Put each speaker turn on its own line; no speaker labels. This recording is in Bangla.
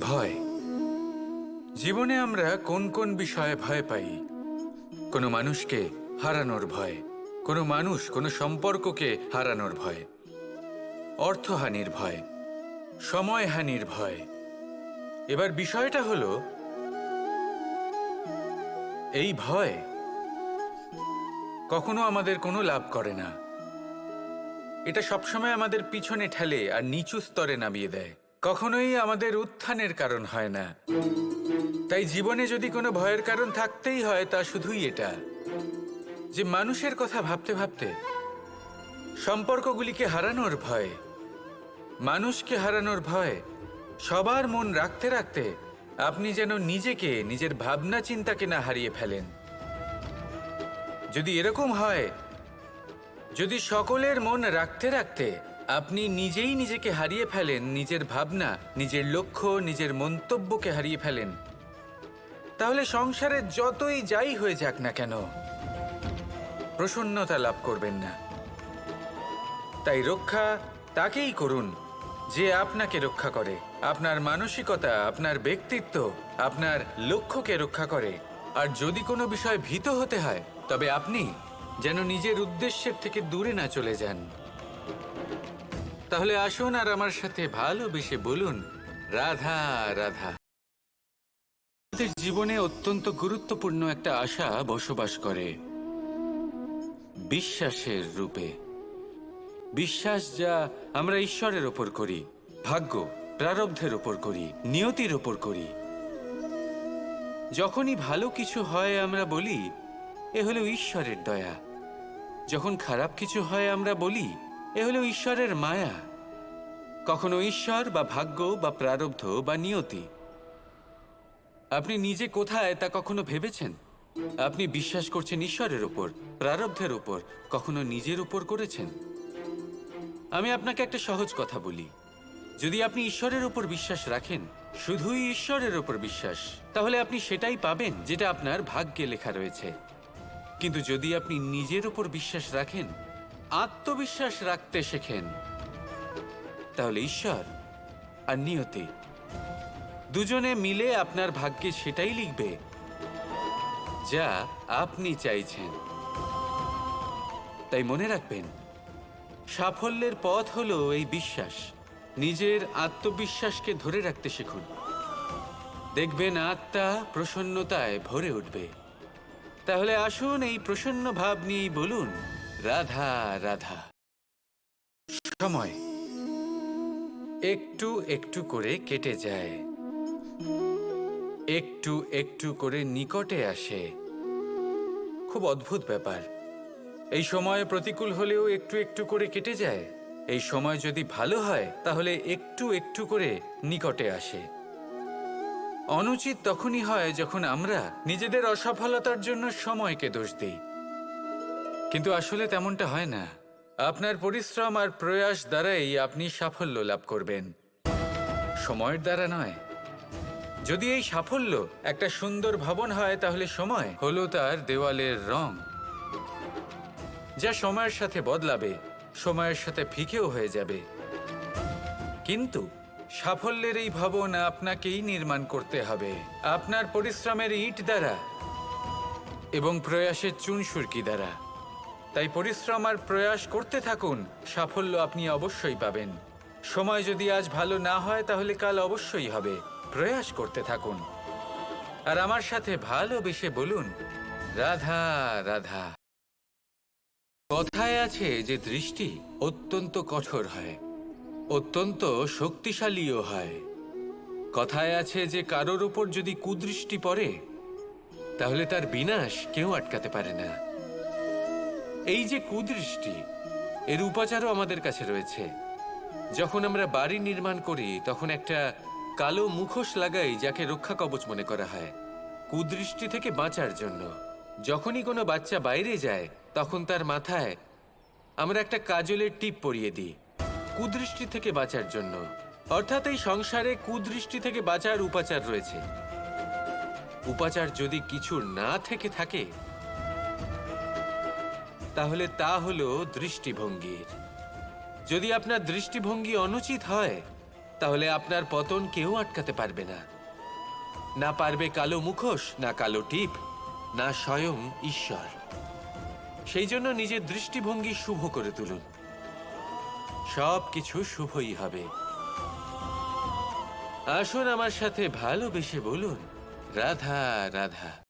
ভয়। জীবনে আমরা কোন কোন বিষয়ে ভয় পাই? কোনো মানুষকে হারানোর ভয়, কোনো মানুষ কোনো সম্পর্ককে হারানোর ভয়, অর্থহানির ভয়, সময়হানির ভয়। এবার বিষয়টা হলো, এই ভয় কখনো আমাদের কোনো লাভ করে না। এটা সবসময় আমাদের পিছনে ঠেলে আর নিচু স্তরে নামিয়ে দেয়। কখনোই আমাদের উত্থানের কারণ হয় না। তাই জীবনে যদি কোনো ভয়ের কারণ থাকতেই হয়, তা শুধুই এটা যে মানুষের কথা ভাবতে ভাবতে সম্পর্কগুলিকে হারানোর ভয়, মানুষকে হারানোর ভয়, সবার মন রাখতে রাখতে আপনি যেন নিজেকে, নিজের ভাবনা চিন্তাকে না হারিয়ে ফেলেন। যদি এরকম হয়, যদি সকলের মন রাখতে রাখতে আপনি নিজেই নিজেকে হারিয়ে ফেলেন, নিজের ভাবনা, নিজের লক্ষ্য, নিজের মন্তব্যকে হারিয়ে ফেলেন। তাহলে সংসারে যতই যাই হয়ে যাক না কেন, প্রসন্নতা লাভ করবেন না। তাই রক্ষা তাকেই করুন, যে আপনাকে রক্ষা করে। আপনার মানসিকতা, আপনার ব্যক্তিত্ব, আপনার লক্ষ্যকে রক্ষা করে। আর যদি কোনো বিষয় ভীত হতে হয়, তবে আপনি যেন নিজের উদ্দেশ্যের থেকে দূরে না চলে যান। তাহলে আসুন আর আমার সাথে ভালোবেসে বলুন, রাধা রাধা। আমাদের জীবনে অত্যন্ত গুরুত্বপূর্ণ একটা আশা বসবাস করে, বিশ্বাসের রূপে। বিশ্বাস যা আমরা ঈশ্বরের ওপর করি, ভাগ্য প্রারব্ধের ওপর করি, নিয়তির ওপর করি। যখনই ভালো কিছু হয় আমরা বলি, এ হলো ঈশ্বরের দয়া। যখন খারাপ কিছু হয় আমরা বলি এ হলো ঈশ্বরের মায়া। কখনো ঈশ্বর বা ভাগ্য বা প্রারব্ধ বা নিয়তি। আপনি নিজে কোথায় তা কখনো ভেবেছেন? আপনি বিশ্বাস করছেন ঈশ্বরের ওপর প্রারব্ধের ওপর কখনো নিজের উপর করেছেন? আমি আপনাকে একটা সহজ কথা বলি। যদি আপনি ঈশ্বরের উপর বিশ্বাস রাখেন, শুধুই ঈশ্বরের উপর বিশ্বাস, তাহলে আপনি সেটাই পাবেন যেটা আপনার ভাগ্যে লেখা রয়েছে। কিন্তু যদি আপনি নিজের উপর বিশ্বাস রাখেন আত্মবিশ্বাস রাখতে শেখেন। তাহলে ঈশ্বর আর নিয়তি। দুজনে মিলে আপনার ভাগ্যে সেটাই লিখবে, যা আপনি চাইছেন। তাই মনে রাখবেন, সাফল্যের পথ হলো এই বিশ্বাস। নিজের আত্মবিশ্বাসকে ধরে রাখতে শিখুন। দেখবেন আত্মা প্রসন্নতায় ভরে উঠবে। তাহলে আসুন এই প্রসন্ন ভাব নিয়েই বলুন রাধা রাধা। সময়। একটু একটু করে কেটে যায়। একটু একটু করে নিকটে আসে। খুব অদ্ভুত ব্যাপার। এই সময় প্রতিকূল হলেও একটু একটু করে কেটে যায়। এই সময় যদি ভালো হয়, তাহলে একটু একটু করে নিকটে আসে। অনুচিত তখনই হয় যখন আমরা নিজেদের অসফলতার জন্য সময়কে দোষ দিই। কিন্তু আসলে তেমনটা হয় না। আপনার পরিশ্রম আর প্রয়াস দ্বারাই আপনি সাফল্য লাভ করবেন। সময়ের দ্বারা নয়। যদি এই সাফল্য একটা সুন্দর ভবন হয়, তাহলে সময় হলো তার দেওয়ালের রং। যা সময়ের সাথে বদলাবে, সময়ের সাথে ফিকেও হয়ে যাবে। কিন্তু সাফল্যের এই ভবন আপনাকেই নির্মাণ করতে হবে। আপনার পরিশ্রমের ইট দ্বারা এবং প্রয়াসের চুনসুরকি দ্বারা। তাই পরিশ্রম আর প্রয়াস করতে থাকুন। সাফল্য আপনি অবশ্যই পাবেন। সময় যদি আজ ভালো না হয়, তাহলে কাল অবশ্যই হবে। প্রয়াস করতে থাকুন। আর আমার সাথে ভালোবেসে বলুন, রাধা রাধা। কথায় আছে যে দৃষ্টি অত্যন্ত কঠোর হয়, অত্যন্ত শক্তিশালীও হয়। কথায় আছে যে কারোর উপর যদি কুদৃষ্টি পড়ে, তাহলে তার বিনাশ কেউ আটকাতে পারে না। এই যে কুদৃষ্টি, এর উপাচারও আমাদের কাছে রয়েছে। যখন আমরা বাড়ি নির্মাণ করি, তখন একটা কালো মুখোশ লাগাই যাকে রক্ষা কবচ মনে করা হয়। কুদৃষ্টি থেকে বাঁচার জন্য। যখনই কোনো বাচ্চা বাইরে যায়, তখন তার মাথায় আমরা একটা কাজলের টিপ পরিয়ে দিই। কুদৃষ্টি থেকে বাঁচার জন্য। অর্থাৎ এই সংসারে কুদৃষ্টি থেকে বাঁচার উপাচার রয়েছে। উপাচার যদি কিছু না থেকে থাকে তাহলে তা হলো দৃষ্টিভঙ্গির। যদি আপনার দৃষ্টিভঙ্গি অনুচিত হয়,
তাহলে আপনার পতন কেউ আটকাতে পারবে না। না পারবে কালো মুখোশ, না কালো টিপ, না স্বয়ং ঈশ্বর। সেই জন্য নিজের দৃষ্টিভঙ্গি শুভ করে তুলুন। সব কিছু শুভই হবে। আসুন আমার সাথে ভালোবেসে বলুন, রাধা রাধা।